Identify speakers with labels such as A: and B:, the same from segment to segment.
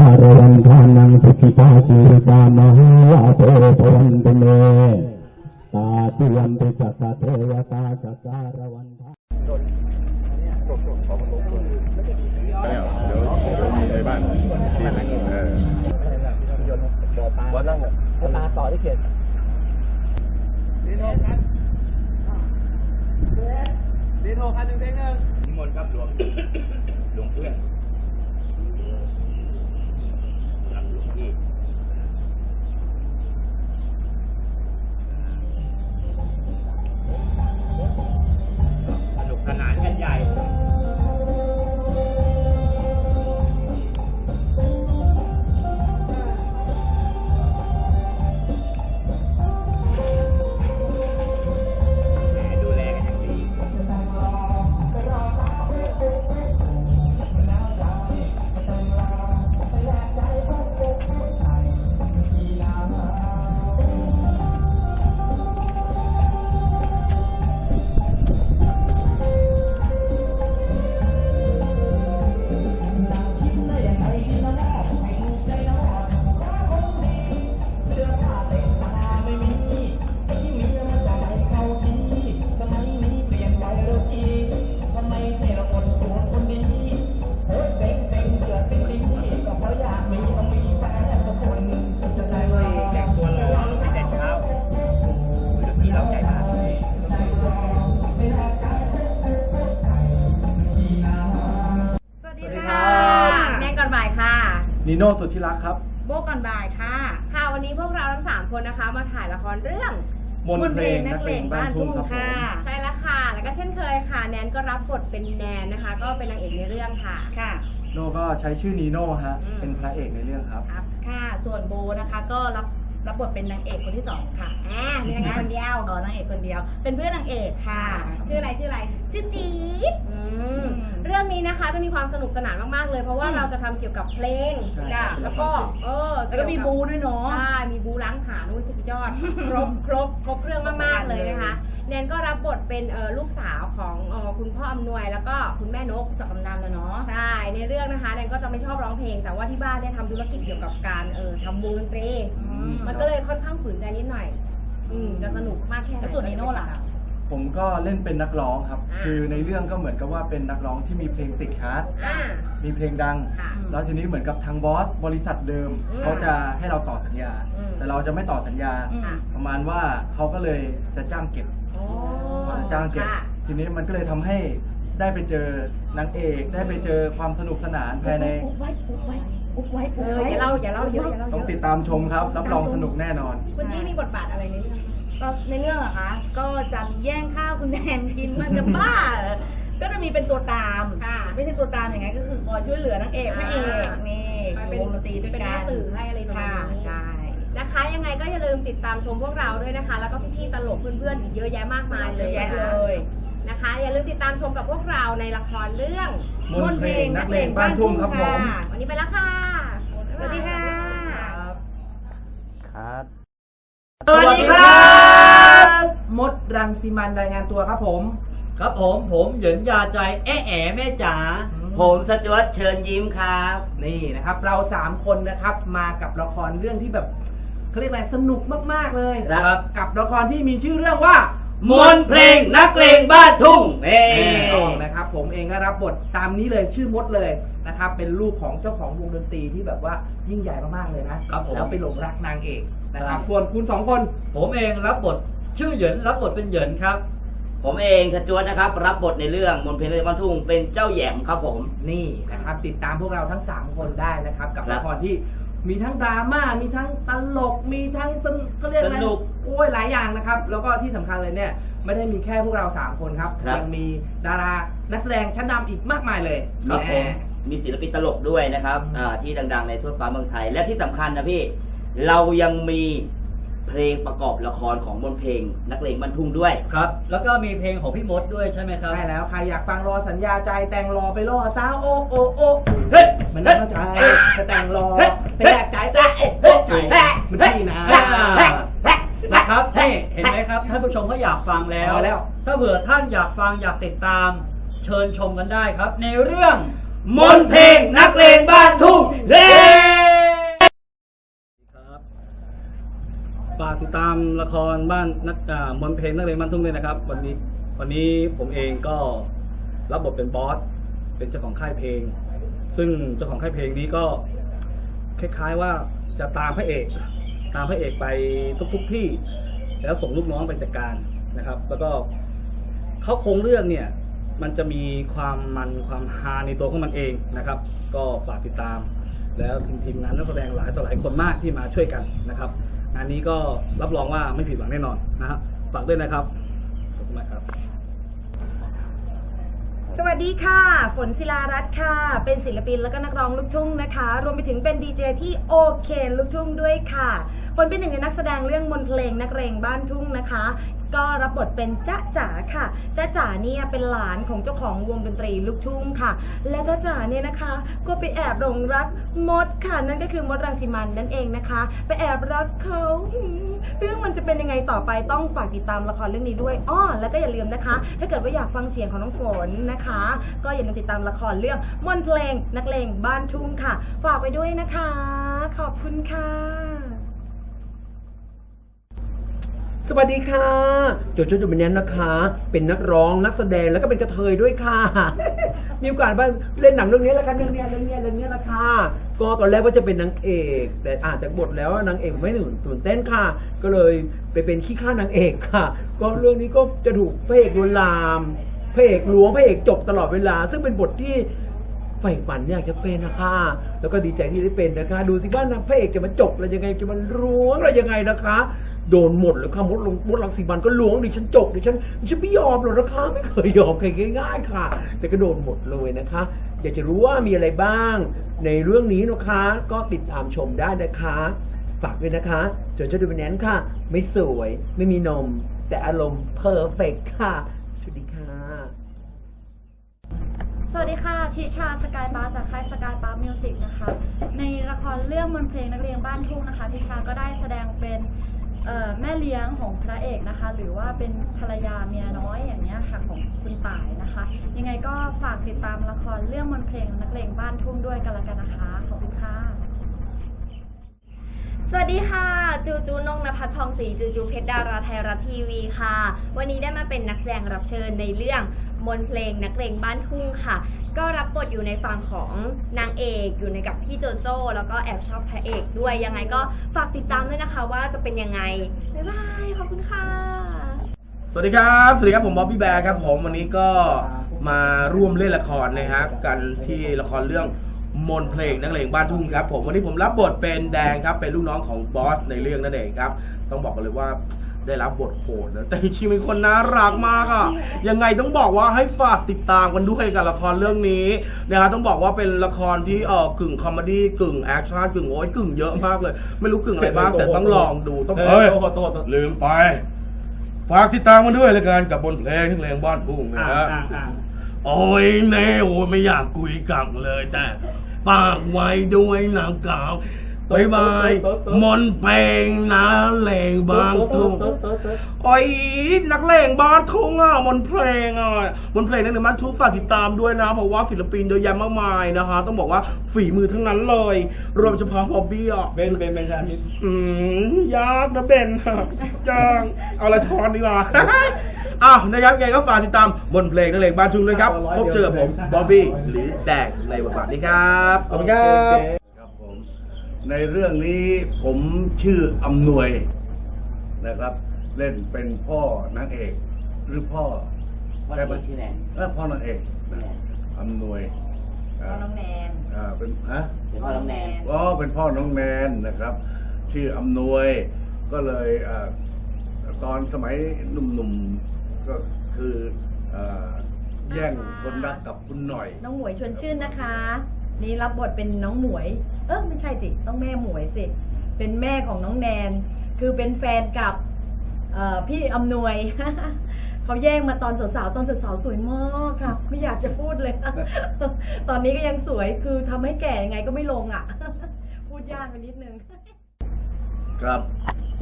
A: ารวันทานังสุขิตาจิริตามหาโพพวันตเมตาตุยัมปิสัตตเทวตาจัตารวันทา
B: เนี่ยเดี๋ยวเดี๋ยวมีในบ้านที่เออ
C: วันนั่งตาต่อที่เขต
B: นิมนต์ครับหลวงหลวงเพื่อน นี
C: โน่สุดที่รักครับ
D: โบก่อนบ่ายค่ะ ค่ะวันนี้พวกเราทั้งสามคนนะคะ มาถ่ายละครเรื่อง
C: มนต์เพลงนักเลงบ้านทุ่งครับผม
D: ใช่แล้วค่ะ แล้วก็เช่นเคยค่ะ แนนก็รับบทเป็นแนนนะคะ ก็เป็นนางเอกในเรื่องค่ะค่ะ
C: โน่ก็ใช้ชื่อนีโน่ฮะ
D: อืม
C: เป็นพระเอกในเรื่องครับ
D: ครับค่ะ ส่วนโบนะคะก็รับรับบทเป็นนางเอกคนที่สองค่ะอ่ามีนางเอกคนเดียวอ๋อนางเอกคนเดียว เป็นเพื่อนนางเอกค่ะ ชื่ออะไรชื่ออะไรชื่อจี๊ดอืม เรื่องนี้นะคะจะมีความสนุกสนานมากๆเลย เพราะว่าเราจะทำเกี่ยวกับเพลง
C: ใช่
D: จ้ะแล้วก็เออ
E: แล้วก็มีบูด้วยเนาะ
D: ใช่มีบูล้างผลาญนู่นสุดยอด ครบครบครบเรื่องมากๆเลยนะคะ แนนก็รับบทเป็นเออลูกสาวของเออคุณพ่ออำนวยแล้วก็คุณแม่นก จากกำนันแล้วเนาะ ใช่ ในเรื่องนะคะแนนก็จะไม่ชอบร้องเพลง แต่ว่าที่บ้านเนี่ยทำธุรกิจเกี่ยวกับการเออทำวงดนตรีมันก็เลยค่อนข้างฝืนใจนิดหน่อย อืมจะสนุกมากแค่ไหน
E: แล้วส่วนนีโน่ล่ะ
C: ผมก็เล่นเป็นนักร้องครับ
D: อ่า
C: คือในเรื่องก็เหมือนกับว่าเป็นนักร้องที่มีเพลงติดชาร์ต
D: อ่า
C: มีเพลงดัง
D: ค่ะ
C: แล้วทีนี้เหมือนกับทางบอสบริษัทเดิม
D: อืม
C: เขาจะให้เราต่อสัญญา
D: อืม
C: แต่เราจะไม่ต่อสัญญา
E: อืม
D: ค่ะ
C: ประมาณว่าเขาก็เลยจะจ้างเก็บ
D: โอ้
C: เขาจะจ้างเก็บ
D: ค่ะ
C: ทีนี้มันก็เลยทำให้ได้ไปเจอนางเอกได้ไปเจอความสนุกสนานภายใน
E: อุบไว้อุบไว้อุบไว้
D: เอออย่าเล่าอย่าเล่าเยอะอย่าเล่าเย
C: ต้อง
D: อะ
C: ติดตามชมครับ รับรองสนุกแน่นอน
D: คุณจี้มีบทบาทอะไรในเรื่อง
E: ก็ในเรื่องเหรอคะก็จะมีแย่งข้าวคุณแนนกินมันจะบ้าเหรอก็จะมีเป็นตัวตาม
D: ค่ะ
E: ไม่ใช่ตัวตามอย่างไงก็คือคอยช่วยเหลือนางเอกพระเอกนี่
D: มาเป็น
E: วงดนตรีด้วย
D: เป็น
E: กั
D: แม่
E: น
D: สื่อให้อะไรประมา
E: ค่ะ
D: ณนี้
E: ใช่
D: นะคะ ยังไงก็อย่าลืมติดตามชมพวกเราด้วยนะคะ แล้วก็พี่ๆตลกเพื่อนๆอีกเยอะแยะมากมาย
E: เย
D: เล
E: อะ
D: ย
E: แยะ
D: นะคะ
E: เลย
D: นะคะ อย่าลืมติดตามชมกับพวกเราในละครเรื่อง
C: มนต์เพลงนักเลงบ้านทุ่งครับผม
E: ค่ะ
D: วันนี้ไปแล้วค่ะ
E: สวัสดีค่ะ
C: ครับ
E: สวัสดีครับมด รังสีมันรายงานตัวครับผม
F: ครับผมผมเหยินยาใจแอะแอะแม่จ๋าผมสจวตเชิญยิ้มครับ
E: นี่นะครับ เราสามคนนะครับมากับละครเรื่องที่แบบเขาเรียกอะไรสนุกมากๆเลย
F: ครับ
E: กับละครที่มีชื่อเรื่องว่า
F: มนต์เพลงนักเลงบ้านทุ่งเอ้
E: ต้องนะครับ ผมเองก็รับบทตามนี้เลยชื่อมดเลยนะครับ เป็นลูกของเจ้าของวงดนตรีที่แบบว่ายิ่งใหญ่มากๆเลยนะครับ
F: ผม
E: แล้วไปหลงรักนางเอกนะครับ
F: ครับ
E: ส่วนคุณสองคน
F: ผมเองรับบท ชื่อเหยินรับบทเป็นเหยินครับ
B: ผมเองขจวนนะครับ รับบทในเรื่องมนต์เพลงเรื่องบ้านทุ่งเป็นเจ้าแหยมครับผม
E: นี่นะครับติดตามพวกเราทั้ง 3 คนได้นะครับ กับ
B: ครับ
E: ละครที่มีทั้งดราม่ามีทั้งตลกมีทั้งสนก็เรียกอะไร
B: สนุก
E: โอ้ยหลายอย่างนะครับ แล้วก็ที่สำคัญเลยเนี่ย ไม่ได้มีแค่พวกเรา3คนครับ
B: ครับ
E: ยังมีดารานักแสดงชั้นนำอีกมากมายเลย
B: ครับผม
E: แห
B: มีศิลปินตลกด้วยนะครับอ่าที่ดังๆ ในทั่วฟ้าเมืองไทย และที่สำคัญนะพี่ เรายังมี เพลงประกอบละครของบนเพลง นักเลงบ้านทุ่งด้วย
G: ครับ แล้วก็มีเพลงของพี่มดด้วยใช่ไหมครับ
E: ใช่แล้ว ใครอยากฟังรอสัญญาใจแต่งรอไปรอสาวโอโอโอ
B: เฮ้ย
E: มันน่าเข้าใจจะแต่งรอไปแลกใจแต่โอโอใจมันที่นะ
G: นะครับนี่เห็นไหมครับท่านผู้ชมก็อยากฟังแล้ว
E: เอาแล้ว
G: ถ้าเผื่อท่านอยากฟังอยากติดตาม เชิญชมกันได้ครับ ในเรื่อง
B: มนต์เพลงนักเลงบ้านทุ่งเล่
G: ครับ ฝากติดตามละครบ้านนักอ่ามนเพลงนักเรียนบ้านทุ่งด้วยนะครับ วันนี้วันนี้ผมเองก็รับบทเป็นบอสเป็นเจ้าของค่ายเพลง ซึ่งเจ้าของค่ายเพลงนี้ก็คล้ายๆว่าจะตามพระเอก ตามพระเอกไปทุกๆที่ แล้วส่งลูกน้องไปจัดการนะครับ แล้วก็เขาคงเรื่องเนี่ย มันจะมีความมันความฮาในตัวของมันเองนะครับ ก็ฝากติดตาม แล้วทีมงานนักแสดงหลายต่อหลายคนมากที่มาช่วยกันนะครับ งานนี้ก็รับรองว่าไม่ผิดหวังแน่นอนนะครับฝากด้วยนะครับขอบคุณมากครับ
D: สวัสดีค่ะ ฝนศิลารัตน์ค่ะ เป็นศิลปินแล้วก็นักร้องลูกทุ่งนะคะ รวมไปถึงเป็นดีเจที่โอเคลูกทุ่งด้วยค่ะฝนเป็นหนึ่งในนักแสดงเรื่องมนเพลงนักเรงบ้านทุ่งนะคะ ก็รับบทเป็นจ๊ะจ๋าค่ะจ๊ะจ๋าเนี่ยเป็นหลานของเจ้าของวงดนตรีลูกทุ่งค่ะ และจ๊ะจ๋าเนี่ยนะคะ ก็ไปแอบหลงรักมดค่ะ นั่นก็คือมดรังสิมันนั่นเองนะคะ ไปแอบรักเขาเรื่องมันจะเป็นยังไงต่อไปต้องฝากติดตามละครเรื่องนี้ด้วยอ้อแล้วก็อย่าลืมนะคะ ถ้าเกิดว่าอยากฟังเสียงของน้องฝนนะคะ ก็อย่าลืมติดตามละครเรื่องมนเพลงนักเลงบ้านทุ่งค่ะ ฝากไปด้วยนะคะ ขอบคุณค่ะ
H: สวัสดีค่ะ โจโจจูเบเนนนะคะ เป็นนักร้องนักแสดงแล้วก็เป็นกระเทยด้วยค่ะ มีโอกาสบ้างเล่นหนังเรื่องนี้แล้วกันเรื่องนี้เรื่องนี้เรื่องนี้ละค่ะก็ตอนแรกว่าจะเป็นนางเอก แต่อ่านจากบทแล้วนางเอกไม่หนึ่งตื่นเต้นค่ะ ก็เลยไปเป็นขี้ข้านางเอกค่ะ ก็เรื่องนี้ก็จะถูกพระเอกลวนลามพระเอกลวงพระเอกจบตลอดเวลา ซึ่งเป็นบทที่ ใฝ่ฝันอยากจะเป็นนะคะ แล้วก็ดีใจที่ได้เป็นนะคะ ดูสิว่านางพระเอกจะมาจบอะไรยังไงจะมันล้วงอะไรยังไงนะคะ โดนหมดเลยค่ะมดลงมดลังสีบันก็ล้วงดิฉันจบดิฉันดิฉันไม่ยอมหรอกนะคะไม่เคยยอมใครง่ายๆค่ะ แต่ก็โดนหมดเลยนะคะ อยากจะรู้ว่ามีอะไรบ้าง ในเรื่องนี้นะคะ ก็ติดตามชมได้นะคะฝากด้วยนะคะเจอเจ้าดูเป็นแนนค่ะ ไม่สวยไม่มีนม แต่อารมณ์เพอร์เฟกค่ะ สวัสดีค่ะ
I: ทิชาสกายบาร์จากค่ายสกายบาร์มิวสิกนะคะ ในละครเรื่องมนเพลงนักเรียนบ้านทุ่งนะคะ ทิชาก็ได้แสดงเป็นแม่เลี้ยงของพระเอกนะคะ หรือว่าเป็นภรรยาเมียน้อยอย่างเงี้ยค่ะของคุณต่ายนะคะ ยังไงก็ฝากติดตามละครเรื่องมนเพลงนักเลงบ้านทุ่งด้วยกันละกันนะคะ ขอบคุณค่ะ
D: สวัสดีค่ะ จูจูนงนภัทรทองศรีจูจูเพชรดาราไทยรัฐทีวีค่ะ วันนี้ได้มาเป็นนักแสดงรับเชิญในเรื่องมนเพลงนักเลงบ้านทุ่งค่ะ ก็รับบทอยู่ในฝั่งของนางเอกอยู่ในกับพี่โจโจ้แล้วก็แอบชอบพระเอกด้วยยังไงก็ฝากติดตามด้วยนะคะว่าจะเป็นยังไง บ๊ายบายขอบคุณค่ะ
J: สวัสดีครับ สวัสดีครับผมบ๊อบบี้แบร์ครับผมวันนี้ก็มาร่วมเล่นละครนะฮะกันที่ละครเรื่อง มนต์เพลงนักเลงบ้านทุ่งครับ ผมวันนี้ผมรับบทเป็นแดงครับ เป็นลูกน้องของบอสในเรื่องนั่นเองครับ ต้องบอกกันเลยว่าได้รับบทโหดนะแต่จริงๆเป็นคนน่ารักมากอะยังไงต้องบอกว่าให้ฝากติดตามกันด้วยกับละครเรื่องนี้นะครับต้องบอกว่าเป็นละครที่เออกึ่งคอมเมดี้กึ่งแอคชั่นกึ่งโอ้ยกึ่งเยอะมากเลย ไม่รู้กึ่งอะไรบ้างแต่ต้องลองดูต้อง
G: เฮ้ย
J: ลืมไป ฝากติดตามมันด้วยเลยกันกับบนเพลงที่เพลงบ้านทุ่งนะฮะโอ้ยเน่โอ้ยไม่อยากคุยกันเลยแต่ ฝากไว้ด้วยนะกล่าวบายบายมนต์เพลงนะเลงบ้านทุ่งโอ้ยนักเลงบ้านทุ่งอะมนต์เพลงอะมนต์เพลงนักเลงบ้านทุ่งฝากติดตามด้วยนะ เพราะว่าศิลปินเยอะแยะมากมายนะคะ ต้องบอกว่าฝีมือทั้งนั้นเลย รวมเฉพาะฮอบบี้อะ
G: เป็นเป็นเป็นชาติ
J: อืมยากนะเบนครับยากเอาละช้อนดีกว่า อ้าวนะครับไงก็ฝากติดตามบนเพลงนักเลงบ้านชุงด้วยครับ พบเจอกับผมบ๊อบบี้หรือแดกในบทบาทนี้ครับ ขอบคุณครับ
K: ครับผมในเรื่องนี้ผมชื่ออำนวยนะครับ เล่นเป็นพ่อนางเอกหรือพ่อ
B: พ่อนางเอกชื่อแนน
K: เออพ่อนางเอกนะอำนวย
D: พ่อน้องแนน
K: อ่าเป็นฮะ
B: เป็นพ่อน้องแนน
K: อ๋อเป็นพ่อน้องแนนนะครับ ชื่ออำนวยก็เลยเอ่อตอนสมัยหนุ่มๆก็คือเอ่อ แย่งคนรักกับคุณหน่อย
L: น้องหมวยชวนชื่นนะคะ นี่รับบทเป็นน้องหมวย เออไม่ใช่สิต้องแม่หมวยสิ เป็นแม่ของน้องแนน คือเป็นแฟนกับเอ่อพี่อำนวยเขาแย่งมาตอนสาวๆตอนสาวๆสวยมากค่ะไม่อยากจะพูดเลย ตอนนี้ก็ยังสวยคือทำให้แก่ยังไงก็ไม่ลงอะ พูดยากไปนิดนึง
K: ครับ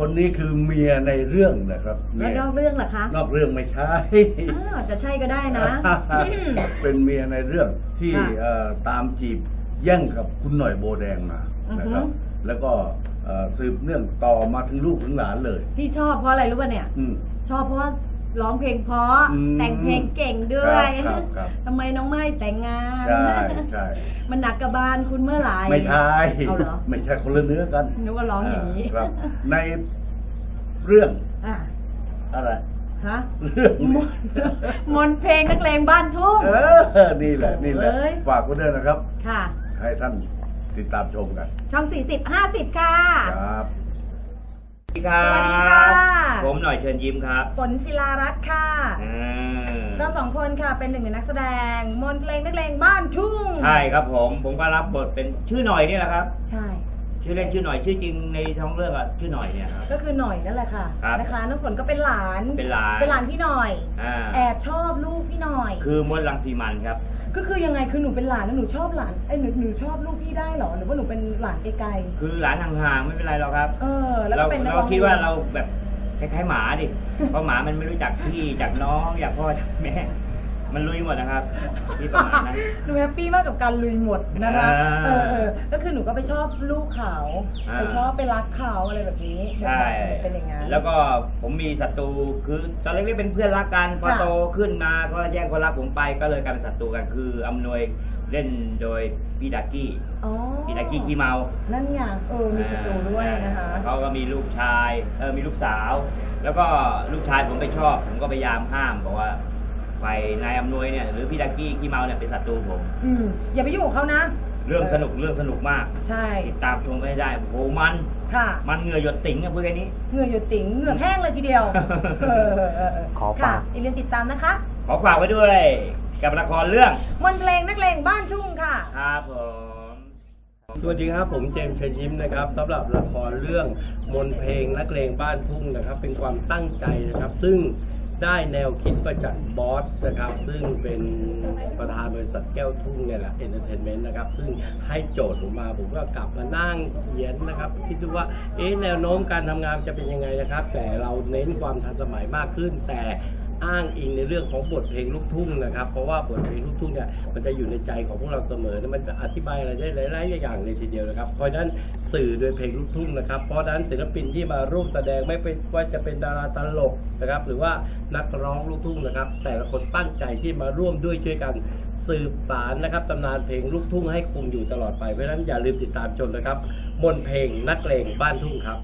K: คนนี้คือเมียในเรื่องนะครับ
L: แล้ว
K: เมีย
L: นอกเรื่องล่ะคะ
K: นอกเรื่องไม่ใช่
L: อ้าวจะใช่ก็ได้นะ
K: เป็นเมียในเรื่องที่
L: ค่ะ
K: เอ่อตามจีบแย่งกับคุณหน่อยโบแดงมา
L: อือฮึ
K: นะครับ แล้วก็เอ่อสืบเนื่องต่อมาถึงลูกถึงหลานเลย
L: พี่ชอบเพราะอะไรรู้ป่ะเนี่ย
K: อืม
L: ชอบเพราะว่า ร้องเพลงเพราะ
K: อืม
L: แต่งเพลงเก่งด้วย
K: ครับครับครับ
L: ทำไมน้องไม่แต่งงาน
K: ใช่ใช่
L: มันหนักกระบาลคุณเมื่อไหร่
K: ไม่ใช่
L: เอาเหรอ
K: ไม่ใช่คนละเนื้อกัน
L: นึกว่าร้องอย่างนี้
K: ครับ ในเรื่อง
L: อะ
K: อะไร
L: ฮะ
K: เรื่อง
L: มนต์มนต์เพลงนักเลงบ้านทุ่ง
K: เออ นี่แหละ นี่แหละ
L: เอ้ย
K: ฝากไว้ด้วยนะครับ
L: ค่ะ
K: ให้ท่านติดตามชมกัน
L: ช่อง 40 50 ค่ะ
K: ครับ
B: สวัสดีครั
L: สวัสดีค่ะ
B: บผมหน่อยเชิญยิ้มครับ
L: ฝนศิลารัตน์ค่ะ
B: อ่า
L: เราสองคนค่ะเป็นหนึ่งในนักแสดง มนต์เพลงนักเลงบ้านทุ่ง
B: ใช่ครับผม ผมก็รับบทเป็นชื่อหน่อยนี่แหละครับ
L: ใช่
B: ชื่อเล่นชื่อหน่อยชื่อจริงในท้องเรื่องอะชื่อหน่อยเนี่ยครับ
L: ก็คือหน่อยนั่นแหละค่ะ
B: ครับ
L: นะคะน้ำฝนก็เป็นหลาน
B: เป็นหลาน
L: เป็นหลานพี่หน่อย
B: อ่า
L: แอบชอบลูกพี่หน่อย
B: คือมดรังสีมันครับ
L: ก็คือยังไงคือหนูเป็นหลานแล้วหนูชอบหลานไอ้ยหนูหนูชอบลูกพี่ได้เหรอหรือว่าหนูเป็นหลานไกล
B: คือหลานห่างๆไม่เป็นไรหรอกครับ
L: ๆเออ แล้ว
B: เรา
L: ก็เป็นนัก
B: เรา
L: ร้อง
B: คิดว่าเราแบบคล้ายๆหมาดิ เพราะหมามันไม่รู้จักพี่จากน้องอยากพ่อจากแม่ มันลุยหมดนะครับที่ประมาณนั้น
L: หนูแฮปปี้มากกับการลุยหมดนะคะ
B: อ่า
L: เออเออก็คือหนูก็ไปชอบลูกเขา
B: อ่า
L: ไปชอบไปรักเขาอะไรแบบนี้
B: ใช่
L: เป็นอย่างนั้น
B: แล้วก็ผมมีศัตรูคือตอนเล็กๆเป็นเพื่อนรักกันพอ
L: ค่ะ
B: โตขึ้นมาก็แย่งคนรักผมไปก็เลยกลายเป็นศัตรูกันคืออำนวยเล่นโดยพี่ดักกี้
L: อ๋อ
B: พี่ดักกี้ขี้เมา
L: นั่นไงเออ มีศัตรูด้วยนะคะ
B: เขาก็มีลูกชายเออมีลูกสาว แล้วก็ลูกชายผมไปชอบ ผมก็พยายามห้ามบอกว่า ฝ่ายนายอำนวยเนี่ยหรือพี่ดักกี้ขี้เมาเนี่ยเป็นศัตรูผม
L: อืมอย่าไปยุ่งกับเขานะ
B: เรื่องสนุกเรื่องสนุกมาก
L: ใช่
B: ติดตามชมกันให้ได้โอ้โหมัน
L: ค่ะ
B: มันเหงื่อหยดติ๋งอะพูดแค่นี้
L: เหงื่อหยดติ๋งเหงื่อแห้งเลยทีเดียวเออเออเออ
H: ขอ
L: ค่ะ
H: ฝาก
L: อย่าลืมติดตามนะคะ
B: ขอฝากไว้ด้วยกับละครเรื่อง
L: มนต์เพลงนักเลงบ้านทุ่งค่ะ
B: ครับผม
M: สวัสดีครับผมเจมส์เชิญยิ้มนะครับสำหรับละครเรื่องมนต์เพลงนักเลงบ้านทุ่งนะครับ เป็นความตั้งใจนะครับ ซึ่ง ได้แนวคิดมาจากบอสนะครับ ซึ่งเป็นประธานบริษัทแก้วทุ่งเนี่ยแหละเอนเตอร์เทนเมนต์นะครับ ซึ่งให้โจทย์ผมมาผมก็กลับมานั่งเขียนนะครับ คิดดูว่าเอ๊ะแนวโน้มการทำงานจะเป็นยังไงนะครับ แต่เราเน้นความทันสมัยมากขึ้นแต่ อ้างอิงในเรื่องของบทเพลงลูกทุ่งนะครับ เพราะว่าบทเพลงลูกทุ่งเนี่ยมันจะอยู่ในใจของพวกเราเสมอและมันจะอธิบายอะไรได้หลายๆอย่างเลยทีเดียวนะครับ เพราะฉะนั้นสื่อโดยเพลงลูกทุ่งนะครับ เพราะฉะนั้นศิลปินที่มาร่วมแสดงไม่เป็นว่าจะเป็นดาราตลกนะครับ หรือว่านักร้องลูกทุ่งนะครับ แต่ละคนตั้งใจที่มาร่วมด้วยช่วยกันสืบสารนะครับตำนานเพลงลูกทุ่งให้คงอยู่ตลอดไปเพราะฉะนั้นอย่าลืมติดตามชมนะครับ มนเพลงนักเลงบ้านทุ่งครับ